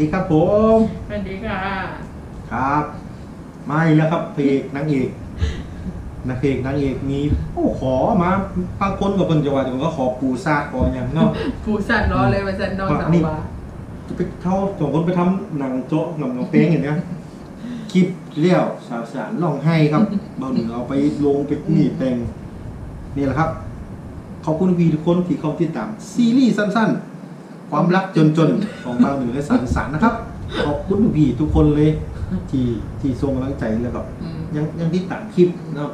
ดีครับผมสวัสดีค่ะครับ มาอีกแล้วครับพระเอกนางเอกนางเอกนางเอกมีโอ้ขอมาบางคนกับคนจังหวัดก็ขอปูซาดขออย่างเนาะผู้สั่นรอเลยมาสั่นนอนสาวบาจะไปเท่าสองคนไปทำหนังโจ๊ะหนังหนังเพลงอย่างเนี้ยคลิปเลี้ยวสาวสารลองให้ครับเบาเหนือเอาไปลงไปนี่แต่งนี่แหละครับ ขอบคุณพี่ทุกคนที่เข้าติดตามซีรีส์สั้น ๆ ความรักจนๆของเบาเหนือและสารสารนะครับ ขอบคุณพี่ทุกคนเลย ที่ที่ส่งกำลังใจแล้วก็อืมยังยังที่ต่างคลิปเนาะ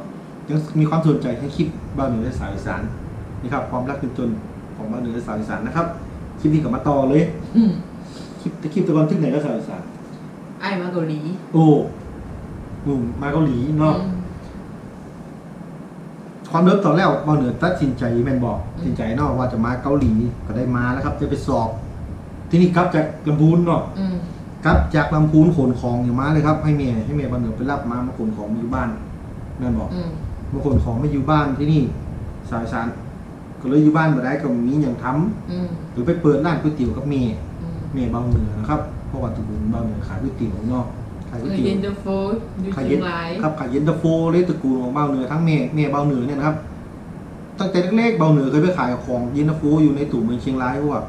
ยังมีความสนใจให้คลิปบ้านเหนือและสายอีสานนี่ครับ ความรักจนๆของบ้านเหนือและสายอีสานนะครับคลิปนี้กลับมาต่อเลยอืมคลิปแต่คลิปตะกอนที่ไหนก็สายอีสานไอ้มาเกาหลีโอ้หนุ่มมาเกาหลีเนาะอืม ความเริ่มตอนแรกบ้านเหนือตัดสินใจแมนบอกอืมสินใจเนาะว่าจะมาเกาหลีก็ได้มาแล้วครับ จะไปสอบ ที่นี่กลับจากลำพูนเนาะอืมกลับจากลำพูนขนของอยู่มาเลยครับ ให้เมียให้เมียบ้านเหนือไปรับมามาขนของมาอยู่บ้านแม่นบอกอืมบางคนของไม่อยู่บ้านที่นี่สายสารก็เลยอยู่บ้านมาได้ก็มีอย่างทำอืมหรือไปเปิดร้านก๋วยเตี๋ยวกับเมย์อืมเมย์เบาเหนือนะครับเพราะว่าตุบุญเบาเหนือขายก๋วยเตี๋ยวเนาะขายก๋วยเออเตี๋ยเย็วนเตอร์โฟอยู่ขายเชีเย็ยนงรายครับขายเย็นตาโฟเลยตระกูลของเบาเหนือทั้งเมย์เมย์เบาเหนือเนี่ยนะครับตั้งแต่เล็กๆเบาเหนือเคยไปขายของเย็นตาโฟอยู่ในตู่เมืองเชียงรายเพราะว่า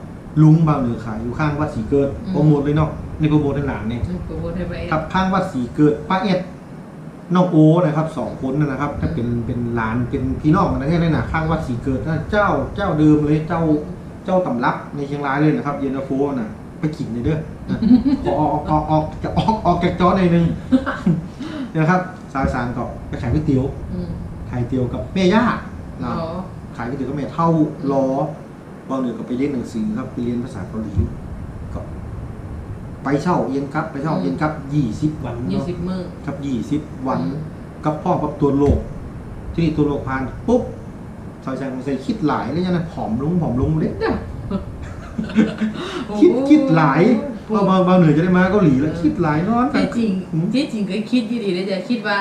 ลุงเบาเหนือขายอยู่ข้างวัดศรีเกิดโปรโมทเลยเนาะนี่โปรโมทในหลานเนี่ยอืมโปรโมทให้ไปครับข้างวัดศรีเกิดป้าเอ็ดน้องโอนะครับสองคนนะนะครับ ถ้าเป็นเป็นหลานเป็นพี่น้องกันนะเนี่ยนะข้างวัดศรีเกิดนะเจ้าเจ้าเดิมเลยเจ้าเจ้าตำรับในเชียงรายเลยนะครับ เย็นตาโฟนะ ไปกินเลยเด้อนะขอออกออกออกจะออกออกจากจอหน่อยนึงเนี่ยนะครับสายสารก็ไปขายก๋วยเตี๋ยวขายเตี๋ยวกับแม่ย่าอ๋นะขายก๋วยเตี๋ยวกับแม่เท่าล้อบางเหนือก็ไปเรียนหนังสือครับไปเรียนภาษาเกาหลีก็ไปเช่าเย็นครับ ไปเช่าเย็นครับยี่สิบวันยี่สิบมื้อครับยี่สิบวันกับพ่อกับตัวโลก ที่นี่ตัวโลกผ่านปุ๊บชายชายของใส่คิดหลายแล้วยังไงผอมลงผอมลงเล็กเนี่ย คิดคิดหลายพอมาบางเหนือจะได้มาเกาหลีแล้วคิดหลายนอนกันที่จริงอืมที่จริงก็คิดอยู่ดีเลยจะคิดว่า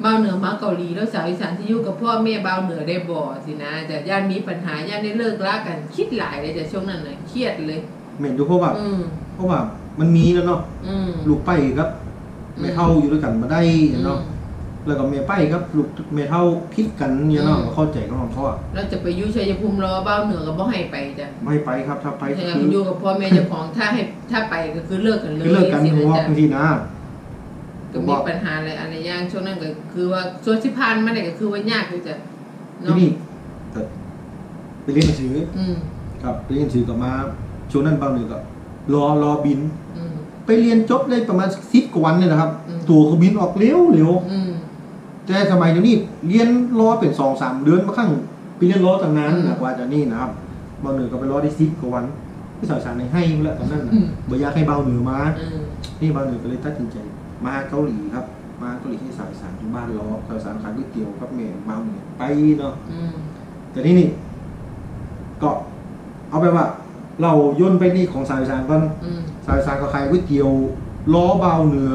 เบาเหนือมาเกาหลีแล้วสาวอีสานที่อยู่กับพ่อแม่เบาเหนือได้บ่สินะแต่ย่านมีปัญหาย่านได้เลิกลากันคิดหลายเลยจะช่วงนั้นน่ะเครียดเลยเหม็นดูเพราะว่าอืมเพราะว่ามันมีแล้วเนาะอืมลูกไปครับแม่เท่าอยู่ด้วยกันมาได้เนาะ แล้วก็แม่ไปครับลูกแม่เท่าพิดกันเนี่ยเนาะเข้าใจก็ของเขาอะเราจะไปอยุ่ชัยภูมิรอเบ้าเหนือก็บ่ให้ไปจ้ะไม่ไปครับถ้าไปก็ถ้าอยากคืออยู่กับพ่อแม่เจ้าของถ้าให้ถ้าไปก็คือเลิกกันเลยคือเลิกกันสิเพราะว่าจ้ะบางทีนะก็มีปัญหาอะไรอะไรอย่างช่วงนั้นก็คือว่าส่วนที่ผ่านมาเนี่ยก็คือว่ายากอยู่จ้ะที่เนาะนี่แต่ไปเรียนหนังสืออืมครับไปเรียนหนังสือกลับมาช่วงนั้นบางหนึ่งก็รอรอบินอืมไปเรียนจบได้ประมาณสิบกว่าวันเนี่ยนะครับอืมตั๋วเครื่องบินออกเร็วเร็วอืม แต่สมัยเดี๋ยวนี้เรียนรอเป็นสองสามเดือนมาข้างไปเรียนรอตั้งนานอืมนะกว่าจะนี่นะครับบางหนึ่งก็ไปรอได้สิบกว่าวันที่สาวสารในให้มาแล้วตอนนั้นนะอืมบ่อยากให้เบาเหนือมาอืมนี่บางหนึ่งก็เลยตัดสินใจมาเกาหลีครับ มาเกาหลีที่สาวสารที่บ้านรอสาวสารขายก๋วยเตี๋ยวกับแม่เบาเหนือไปเนาะอืมแต่นี่นี่ก็เอาไปว่า เราย่นไปนี่ของสายสารก่อนอืมสายสารก็ขายก๋วยเตี๋ยวล้อเบาเหนือ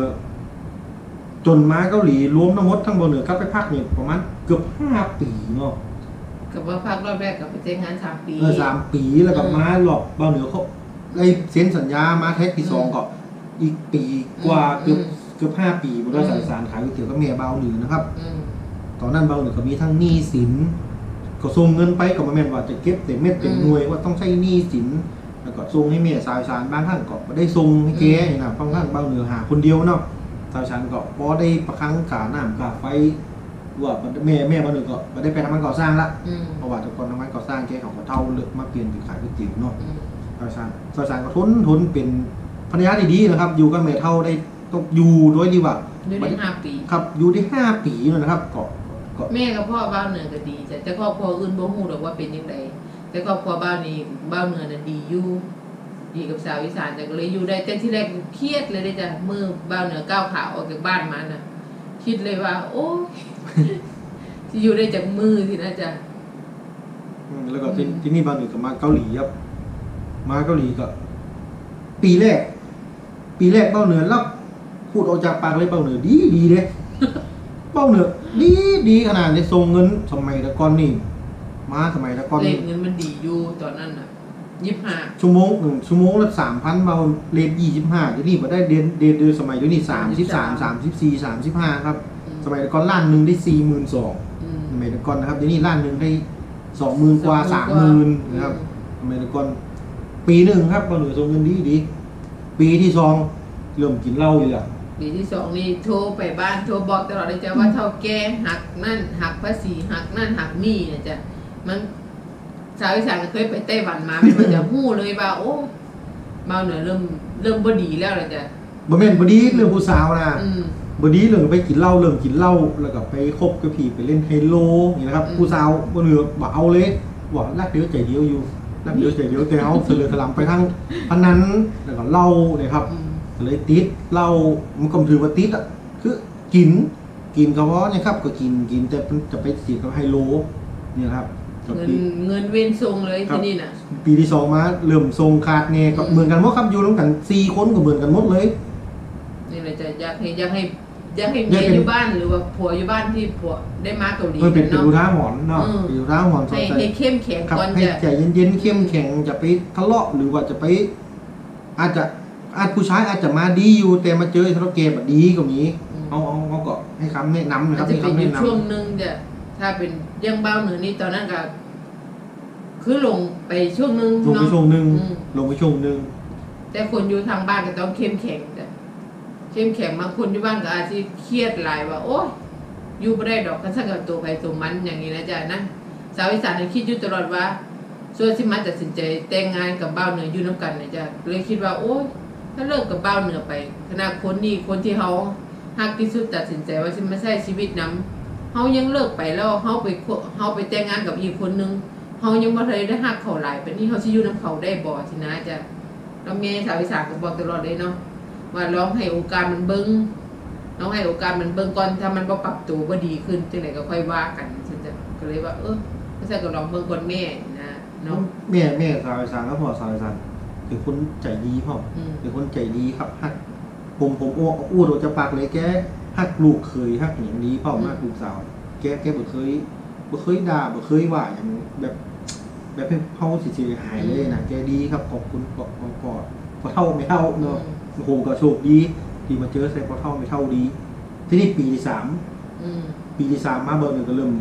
จนมาเกาหลีรวมทั้งหมดทั้งเบาเหนือกลับไปพักเนี่ยประมาณเกือบห้าปีเนาะกับว่าภาครอบแรกกับไปเจ๊งานสามปี เออสามปีแล้วก็อืมมาหลอกเบาเหนือเขาไอ้เซ็นสัญญามาแท็กที่สองอืมก็อีกปีกว่าอืมเกือบเกือบห้าปีบนรถอืมสายสารขายก๋วยเตี๋ยวกับเมียเบาเหนือนะครับอืมตอนนั้นเบาเหนือก็มีทั้งหนี้สินก็ส่งเงินไปก็มาแม่นว่าจะเก็บเต็มเม็ดเต็มหน่วยว่าต้องใช้หนี้สินแล้วก็ส่งให้เมียสายสารบางท่านก็ไม่ได้ส่งให้แกนี่นะบางท่านเบาเหนือหาคนเดียวเนาะ สายสารก็พอได้ประคังกาน้ำกาไฟว่าแม่แม่เบาเหนือก็ไม่ได้ไปทำงานก่อสร้างละอืมเพราะว่าแต่ก่อนทำงานก่อสร้างแกเขาก็เท่าเลือกมาเปลี่ยนเป็นขายก๋วยเตี๋ยวเนาะอืมสายสารสายสารก็ทนทนเป็นภรรยาที่ดีนะครับ อยู่กับแม่เท่าได้ต้องอยู่ด้วยดีกว่าอยู่ได้ห้าปี ครับอยู่ได้ห้าปีเลยนะครับก็ก็แม่กับพ่อบ้านเหนือก็ดีจ้ะแต่ครอบครัวอื่นบ่ฮู้หรอกว่าเป็นยังไงแต่ครอบครัวบ้านนี้บ้านเหนือน่ะดีอยู่ ดีกับสาวอีสานแต่ก็เลยอยู่ได้แต่ที่แรกเครียดเลยเด้อจ้ะมือบ้านเหนือก้าวขาออกจากบ้านมาน่ะ คิดเลยว่า โอ้ที่อยู่ได้จากมือสินะจ๊ะอืมแล้วก็ที่อืมที่นี่บางหนึ่งก็มาเกาหลีครับ มาเกาหลีก็ปีแรก ปีแรกเบ้าเหนือรับพูดออกจากปากเลยเบ้าเหนือดีดีเลยเบ้าเหนือดีดีขนาดนี้ส่งเงินสมัยแตะก่อนนี่มาสมัยแตะก่อนเลนี่ขเงินมันดีอยู่ตอนนั้นน่ะ มยี่ห้าชั่วโมงหนึ่งชั่วโมงละสามพันเบาเรทยี่สิบห้าเดี๋ยวนี้มาได้เดือนเดือนเดือนสมัยเดี๋ยวนี้สามสิบสามสามสิบสี่สามสิบห้าครับ สมัยก่อนล้านหนึ่งได้สี่หมื่นสองสมัยก่อนนะครับเดี๋ยวนี้ล้านหนึ่งได้สองหมื่นกว่าสามหมื่นนะครับสมัยก่อนปีหนึ่งครับเบาเหนือส่งเงินดีดีปีที่สองเริ่มกินเหล้าอยู่แล้วปีที่สองนี่โทรไปบ้านโทรบอกตลอดเลยจ้ะว่าเท่าแก่หักนั่นหักภาษีหักนั่นหักนี่นะจ๊ะมัน สาวอีสานก็เคยไปไต้หวันมาไม่ว่าจะหู้เลยว่าโอ้เมาเหนือเริ่มเริ่มบ่ดีแล้วเลยจ้ะบ่แม่นบ่ดีเรื่องผู้สาวนะอืม บ่ดีเรื่องไปกินเหล้าเรื่องกินเหล้าแล้วก็ไปคบกับผีไปเล่นไฮโลนี่นะครับอืม ผู้สาวบ่เหนือบ่เอาเลยบอกรักเดียวใจเดียวอยู่รักเดียวใจเดียวแต่เอาเสลือถลำไปทั้งพนันแล้วก็เหล้าเนี่ยครับ อืม ก็เลยติดเหล้ามันก็ถือว่าติดอะคือกิน กินก็เพราะเนี่ยครับ ก็กินกินแต่จะไปติดกับไฮโลเนี่ยครับก็ เงินปีเงินเว้นทรงเลยครัที่บนี่น่ะ ปีที่สองมาเริ่มทรงขาดเงก็อืมเหมือนกันหมดครับอยู่ร่วมกันสี่คนก็เหมือนกันหมดเลยนี่แหละจะอยากให้อยากให้อยากให้อเมียากยเป็นอยู่บ้านหรือว่าผัวอยู่บ้านที่ผัวได้มาเกาหลีเพื่อเป็นเป็นเนาะอุทาหรณ์เนาะอืมเป็นอุทาหรณ์สอให้นใจให้เข้มแข็งครับก่อนให้จะใจเย็นๆเข้มแข็งจะไปทะเลาะหรือว่าจะไป อาจจะอาจผู้ชายอาจจะมาดีอยู่แต่มาเจอทะเลาะเกมแบบดีก็มีเอาเอาเขาก็ให้คำแนะนำนะคมัรันบจะให้เป็นคำอยู่แนะนช่วงหนึงจะ ถ้าเป็นเยังเบ้าเหนือนี่ตอนนั้นก็คือลงไปช่วงหนึงำลงไปเนาะ ช่วงหนึ่งอืม ลงไปช่วงหนึ่งแต่คนอยู่ทางบ้านก็ต้องเข้มแข็งจ้ะเข้มแข็งบางคนอยู่บ้านก็อาจจะเครียดหลายว่า โอ้ยอยู่ไม่ได้ดอกกันสักกับตัวใครตัวมันอย่างนี้นะจ๊ะนะสาวอีสานคิดอยู่ตลอดว่าส่วนที่มันตัดสินใจแต่งงานกับเบ้าวเหนืออยู่น้ำกันนะจ๊ะเลยคิดว่า โอ้ยถ้าเลิกกับเบ้าวเหนือไปขณะคนนี้คนที่เขาฮักที่สุดตัดสินใจว่าจะมาใช้ชีวิตนํ เขายังเลิกไปแล้วเขาไปคบเขาไปแต่งงานกับอีกคนนึงเขายังไม่เคยได้ฮักเขาหลายเป็นนี่เขาชิอยู่น้ำเขาได้บ่สินะจ๊ะเราเมย์สาวอีสานก็บอกตลอดเลยเนาะว่าลองให้โอกาสมันเบิ้งลองให้โอกาสมันเบิ้งก่อนถ้ามันบ่ปรับตัวบ่ดีขึ้นจังไหนก็ค่อยว่ากันฉันจะก็เลยว่า เออไม่ใช่ก็ลองเบิ้งก่อนแม่นะเนาะแม่แม่สาวอีสานก็พอสาวอีสานเป็นคนใจดีพ่ออืมเป็นคนใจดีครับฮักผมผมอ้วกอ้วดออกจากปากเลยแก ฮักลูกเคยฮักอย่างดีพ่อมากลูกสาว แกแกบ่เคยบ่เคยด่าบ่เคยว่าอย่างแบบ แบบให้เฮาสิสิหายเลยนะแกดีครับขอบคุณกอดกอดพอเท่าไม่เท่าเนาะโอ้โหก็โชคดี ที่มาเจอใส่พอเท่าไม่เท่าดี ที่นี่ปีที่สามอืมปีที่สามมาเบอร์หนึ่งก็เริ่ม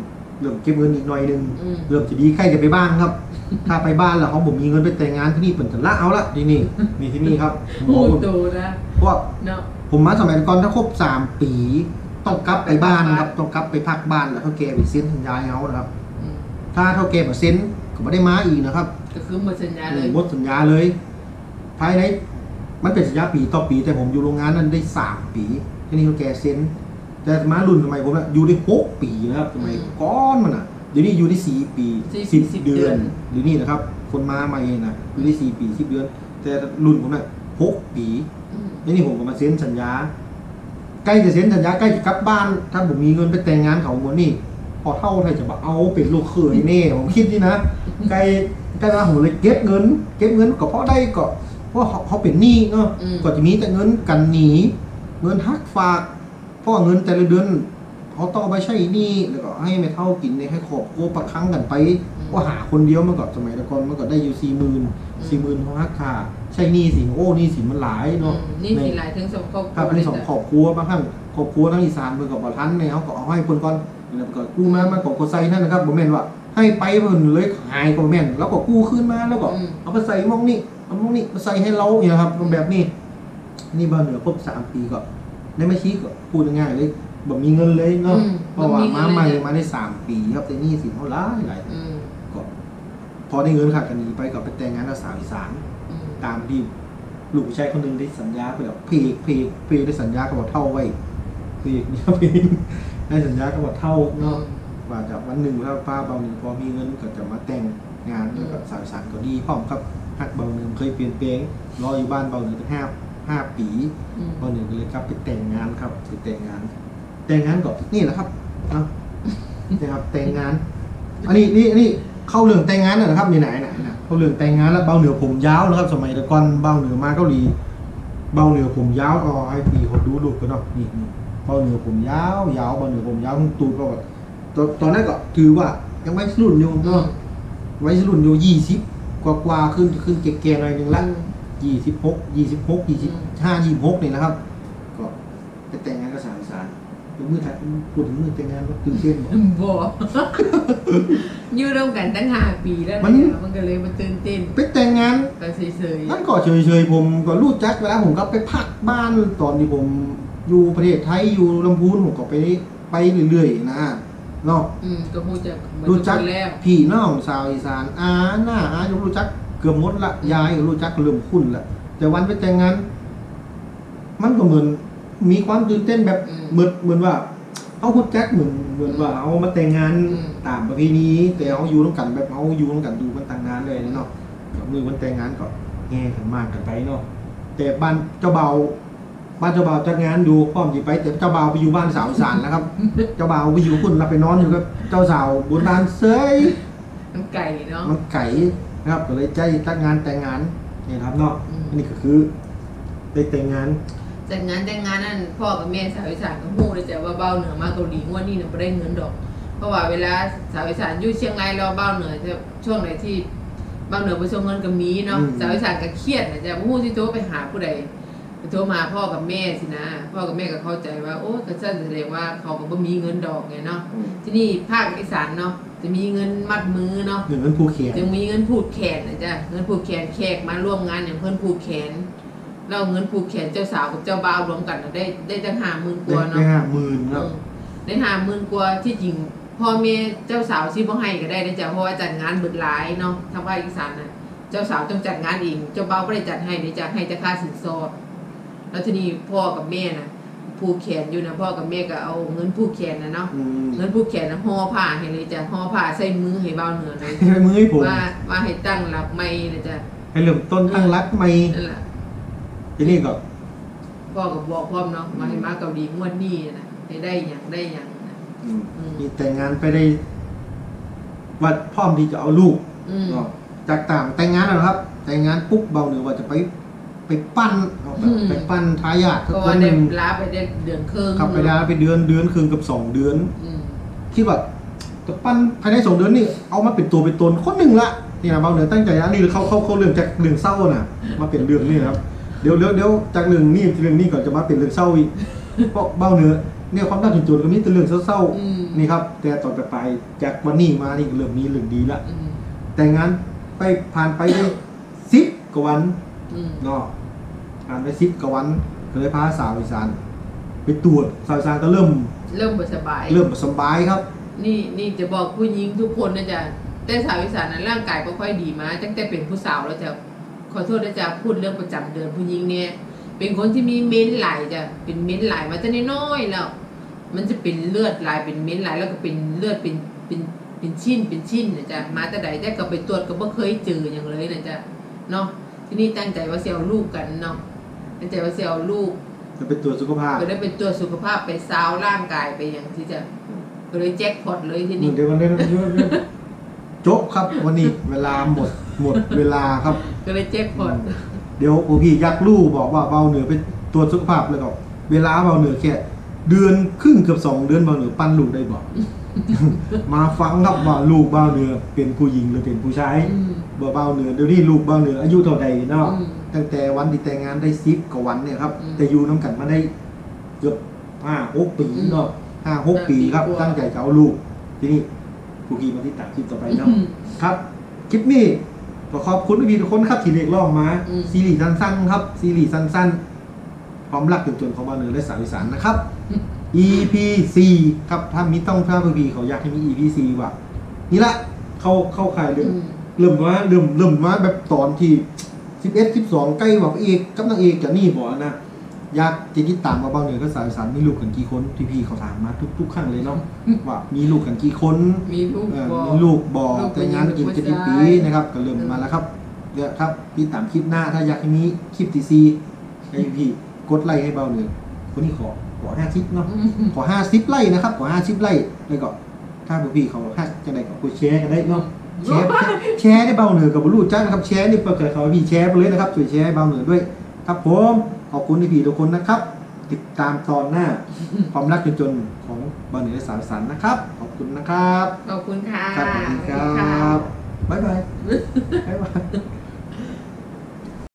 เริ่มเก็บเงินอีกหน่อยหนึงอืมเริ่มจะดีใกล้จะไปบ้านครับ ถ้าไปบ้านแล้วเขาผมมีเงินไปแต่งงานที่นี่เปิดกันละเอาละที่นี่มีที่นี่ครับหมโอ้อผมโตนะเพราะว่าเนาะ ผมมาสมัยก่อนถ้าครบสามปี ต้องกลับไปบ้านครับต้องกลับไปพักบ้านแล้วเท่าแกไปเซ็นสัญญาให้เขานะครับ อืมถ้าเท่าแกมาเซ็นก็ไม่ได้มาอีกนะครับก็คือหมดสัญญาเลยหมดสัญญาเลย ภายในมันเป็นสัญญาปีต่อปี แต่ผมอยู่โรงงานนั้นได้สามปีที่นี่เท่าแกเซ็นแต่มารุ่นสมัยผมอะอยู่ได้หกปีนะครับสมัยก้อนมันอะเดี๋ยวนี้อยู่ได้สี่ปีสิบเดือนเดี๋ยวนี้นะครับ คนมาใหม่นะอยู่ได้สี่ปีสิบเดือน แต่รุ่นผมน่ะหกปีอืม นี่นี่ผมก็มาเซ็นสัญญา ใกล้จะเซ็นสัญญาใกล้จะกลับบ้าน ถ้าผมมีเงินไปแต่งงานเขาหมดนี่พอเท่าไทยจะมาเอาเป็นลูกเขยแน่ผมคิดนี่นะใกล้ใกล้เวลาผมเลยเก็บเงิน เก็บเงินก็เพราะได้ก็เพราะเขาเขาเป็นหนี้เนาะอืมก็จะมีแต่เงินกันหนีเงินหักฝากเพราะว่าเงินแต่ละเดือนเขาต้องเอาไปใช้หนี้แล้วก็ให้ไม่เท่ากินในให้ขอบโกประคังกันไป ว่าหาคนเดียวมันก็สมัยแต่ก่อนมันก็ได้อยู่สี่หมื่นสี่หมื่นเขาหักค่าใช้หนี้สิโอ้หนี้สินมันหลายอืเนาะมนี่สิหลายถึงสองครอบคครัรับวอันนี้สองครอบครัวบางครั้งครอบครัวทั้งอีสานเพิ่นก็บ่ทันเนี่ยเขาก็เอาให้เพิ่นก่อนแล้วก็กู้มามาก็กดใส่นั่นนะครับบ่แม่นว่าให้ไปเพิ่นเลยหายก็บ่แม่นแล้วก็กู้คืนมาแล้วก็อืมเอาไปใส่หมองนี่เอาหมองนี่มาใส่ให้เราเนี่ยครับแบบนี้ นี่บ่เหนือครบ3ปีก็ได้ไม่ชี้ก็พูดง่ายๆเลยบ่มีเงินเลยเนาะอืมเพราะว่าบ่มีเงิมานเลยใหม่เนี่ยมาได้สามปีครับแต่หนี่สินเท่าหลายหลาย อืมก็พอได้เงินขาดกันหนีไปก็ไปแต่งงานกับสาวอีสานอืมตามที่ลูกชายคนหนึ่งได้สัญญาไปแล้วเพกเพกเพกได้สัญญากับว่าเท่าไว้เพกเนี่ยเพกได้สัญญากับว่าเท่าเนาะว่าจากวันหนึ่งถ้าป้าเบาหนึ่งพอมีเงินก็จะมาแต่งงานแล้วกับสาวสารก็ดีพร้อมครับฮักเบาหนึ่งเคยเปลี่ยนแปลงรออยู่บ้านเบาหนึ่งตั้งห้าห้าปีอืมเบาหนึ่งก็เลยครับไปแต่งงานครับไปแต่งงาน แต่งงานก็นี่แหละครับเนาะนะครับแต่งงาน อันนี้นี่นี่ เข้าเรื่องแต่งงานนะนะครับมีไหนไหนนะเข้าเรื่องแต่งงานแล้วเบาเหนือผมยาวนะครับ สมัยต่ก่อนเบาเหนือมาเกาหลีเบาเหนือผมยาวอ๋อให้ปีคนดูดูกันเนาะนี่นี่เบาเหนือผมยาวยาวเบาเหนือผมยาวตูดก็แบบตอนตอนนั้นก็ถือว่ายังไม่รุ่นอยู่เนาะไว้รุ่นอยู่ยี่สิบกว่าๆขึ้นขึ้นเก่งๆหน่อยหนึ่งละยี่สิบหกยี่สิบหกยี่สิบห้ายี่สิบหกนี่นะครับ ก็ไปแต่งงานกับสาวอีสานยก มือถ่ายพูดถึงมือแต่งงานว่าตื่นเต้นบ่บ่อยู่ร่วมกันตั้งห้าปีแล้วมันเนี่ยมันก็เลยมาตื่นเต้นไปแต่งงานก็เฉยนั่นก็เฉยๆผมก็รู้จักเวลาผมก็ไปพักบ้านตอนที่ผมอยู่ประเทศไทยอยู่ลำพูนผมก็ไปไปเรื่อยๆนะเนาะๆอืมก็รู้จักเหมือนรู้จักคนแล้วพี่น้องชาวอีสานอาหน้าอารู้จักเกือบหมดละยายก็รู้จักเริ่มคุ้นละแต่วันไปแต่งงาน มันก็เหมือน มีความตื่นเต้นแบบเหมือนเหมือนว่า เอาคุณแจ็คเหมือนเหมือนว่าเอามาแต่งงานตามประเพณีแต่เอาอยู่ร่วมกันแบบเอาอยู่ร่วมกันดูกันต่างงานเลยเนาะกับมือวันแต่งงานก็แง่กันมากกันไปเนาะแต่บ้านเจ้าเบาบ้านเจ้าเบาจัดงานดูพร้อมจีไปแต่เจ้าเบาไปอยู่บ้านสาวอีสานนะครับ เจ้าบ่าวไปอยู่คุณเราไปนอนอยู่กับเจ้าสาวบนบ้านเซยมันไก่เนาะมันไก่นะครับก็เลยใจตั้งงานแต่งงานเนี่ยครับเนาะอืมอันนี้ก็คือได้แต่งงาน แต่งงานแต่งงานนั่นพ่อกับแม่สาวอีสานก็ฮู้เลยจ้ะว่าเบ้าเหนือมาเกาหลีงวดนี้เนี่ยบ่ได้เงินดอก เพราะว่าเวลาสาวอีสานอยู่เชียงรายเราเบ้าเหนือจะช่วงไหนที่เบ้าเหนือไปส่งเงินก็มีเนาะสาวอีสานก็เครียดนะจ้ะบ่ฮู้สิโทรไปหาผู้ใดโทรมาพ่อกับแม่สินะ พ่อกับแม่ก็เข้าใจว่าโอ้ก็ซั่นแสดงว่าเขาก็บ่มีเงินดอกไงเนาะที่นี่ภาคอีสานเนาะจะมีเงินมัดมือเนาะ หนึ่งเงินผู้เขียนจึงมีเงินผูกแขนนะจ๊ะเงินผูกแขนแขกมาร่วมงานอย่างเพื่อนผูกแขน เราเงินผูกแขนเจ้าสาวกับเจ้าบ่าวรวมกันน่ะได้ได้ตั้งห้าหมื่นกได้ว่าได้เนาะห้าหมื่นครับอืมได้ห้าหมื่นกว่าที่จริงพ่อแม่เจ้าสาวซิบ่ให้ก็ได้นะจ๊ะเพราะว่าจัดงานเบิดหลายเนาะทางภาคอีสานน่ะ เจ้าสาวต้องจัดงานเองเจ้าบ่าวไม่ได้จัดให้เดี๋ยวจะให้แต่ค่าสินสอดแล้วทีนี้พ่อกับแม่น่ะผูกแขนอยู่นะพ่อกับแม่ก็เอาเงินผูกแขนนะเนาะอืมเงินผูกแขนนะห่อผ้าให้เลยจ้ะห่อผ้าใส่มือให้เบาวเหนือเลยให้มือให้ผมว่าว่าให้ตั้งหลักไม่นะจ๊ะให้เริ่มต้นตั้งรักใหม่ นั่นแหละ ทีนี้ก็พ่อกับบอกพร้อมเนาะมาให้มาเกาหลีงวดนี้นะให้ได้อย่างได้อย่างนะอืมอืมมีแต่งงานไปได้วัดพร้อมที่จะเอาลูกอืมก็จากต่างแต่งงานแล้วครับ แต่งงานปุ๊บเบาเหนือว่าจะไปไปปั้นเอาแบบไปปั้นทายาทเพสักราะคว่านหได้นึ่งลาไปได้เดือนครึ่งขับไปดาไปเดือนเดือนครึ่งกับสองเดือน อืมคิดว่าจะปั้นภายในสองเดือนนี่เอามาเป็นตัวเป็นตนคนหนึ่งละนี่นะเบาเหนือตั้งใจนะนี่เขาเขาเขาเรื่องจากเรื่องเศร้าน่ะ มาเป็นเรื่องนี่นะครับเดี๋ยวเดี๋ยวเดี๋ยวจากเรื่องนี้เรื่องนี้ก่อนจะมาเป็นเรื่องเศร้าอีกเพราะเบาเหนือเนี่ยความน่าจนจนก็มีแต่เรื่องเศร้าอืมๆนี่ครับ แต่ตอนไปไปจากวันนี้มานี่ก็เริ่มมีเรื่องดีละอืมแต่งงานไปผ่านไปได้สิบกว่าวันอืมเนาะผ่านไปสิบกว่าวันก็เลยพาสาวอีสานไปตรวจสาวอีสานก็เริ่ม เริ่มบ่สบาย เริ่มสบายครับ นี่นี่จะบอกผู้หญิงทุกคนนะจ๊ะแต่สาวอีสานนั้นร่างกายก็ค่อยดีมาตั้งแต่เป็นผู้สาวแล้วจะ ขอโทษนะจ๊ะพูดเรื่องประจำเดือนผู้หญิงเนี่ยเป็นคนที่มีเม้นไหลายจ้ะเป็นเม้นไหลายมาตั้งแต่น้อยๆแล้วมันจะเป็นเลือดไหลายเป็นเม้นไหลายแล้วก็เป็นเลือดเป็นเป็นเป็นชิ้นเป็นชิ้นนะจ๊ะมาแต่ใดแต่ก็ไปตรวจก็บ่เคยเจออย่างเลยนะจ๊ะเนาะที่นี่ตั้งใจว่าสิเอาลูกกันเนาะตั้งใจว่าสิเอาลูกจะเป็นตรวจสุขภาพก็ได้เป็นตัวจสุขภาพไปซาวร่างกายไปอย่างที่จะก็เลยแจ็คพอตเลยที่นี่เดี๋ยววันนี้เดี๋ยววันนี้จบครับวันนี้เวลาหมด หมดเวลาครับ ก็เลยแจ็คพอตเดี๋ยวโอพี่ยักษ์ลู่บอกว่าเบาเหนือไปตรวจสุขภาพเลยก็เวลาเบาเหนือแค่เดือนครึ่งเกือบสองเดือนเบาเหนือปั้นลูกได้บอก มาฟังครับว่าลูกเบาเหนือเป็นผู้หญิงหรือเป็นผู้ชายอืมบ่เบาเหนือเดี๋ยวนี้ลูกเบาเหนืออายุเท่าใดเนาะอืมตั้งแต่วันที่แต่งงานได้สิบกว่าวันเนี่ยครับอืมแต่อยู่น้ำกันมาได้เกือบห้าหกปีเนาะห้าหกปีครับปีกว่าตั้งใจจะเอาลูก ทีนี้ผู้กีมาที่ตัดคลิปต่อไปเนาะอืมครับคลิปนี้ ก็ขอบคุณพี่ทุกคนครับที่เรียกร้องมาอืม ซีรีส์สั้นๆครับซีรีส์สั้นๆความรักจนจนของมาเหนือและสาวอีสานนะครับ EP 4ครับถ้ามีต้องถ้าพี่เขาอยากให้มี EP 4ว่ะนี่ละเข้าเข้าข่ายเรื่องอืมเริ่มมาเริ่มเริ่มมาแบบตอนที่สิบเอ็ดสิบสองใกล้แบบเอกกับนางเอกกับนี่บอกนะอ ยากจะติดตามมาบ้างเหนือก็สายสารมีลูกกันกี่คนที่พี่เขาถามมาทุกทุกครั้งเลยเนาะว่ามีลูกกันกี่คนมีลูกเอ่อบอกมีลูกบอกลูกเป็แต่นงงานกินผู้จะชายกี่ปีนะครับก็เริ่มมาแล้วครับเดี๋ยวครับพี่ตามคลิปหน้าถ้าอยากให้มีคลิปทีซีให้พี่กดไลค์ให้เบาเหนือคนนี้ขอขอห้าคลิปเนาะอืมขอห้าสิบไร่นะครับขอห้าสิบไร่แล้วก็ถ้าพวกพี่เขาห้าจะได้ก็กดแชร์กันได้เนาะแชร์แชร์ได้เบาเหนือกับบรูจ้านะครับแชร์นี่เปิดเผยเขาให้พี่แชร์ไปเลยนะครับช่วยแชร์ให้เบาเหนือด้วยครับผม ขอบคุณที่พี่ทุกคนนะครับ ติดตามตอนหน้าความรักจนจนๆของเบาเหนือและสารสันนะครับ ขอบคุณนะครับ ขอบคุณค่ะครับสวัสดีคสวัสดีรัค่ะบบ๊ายบาย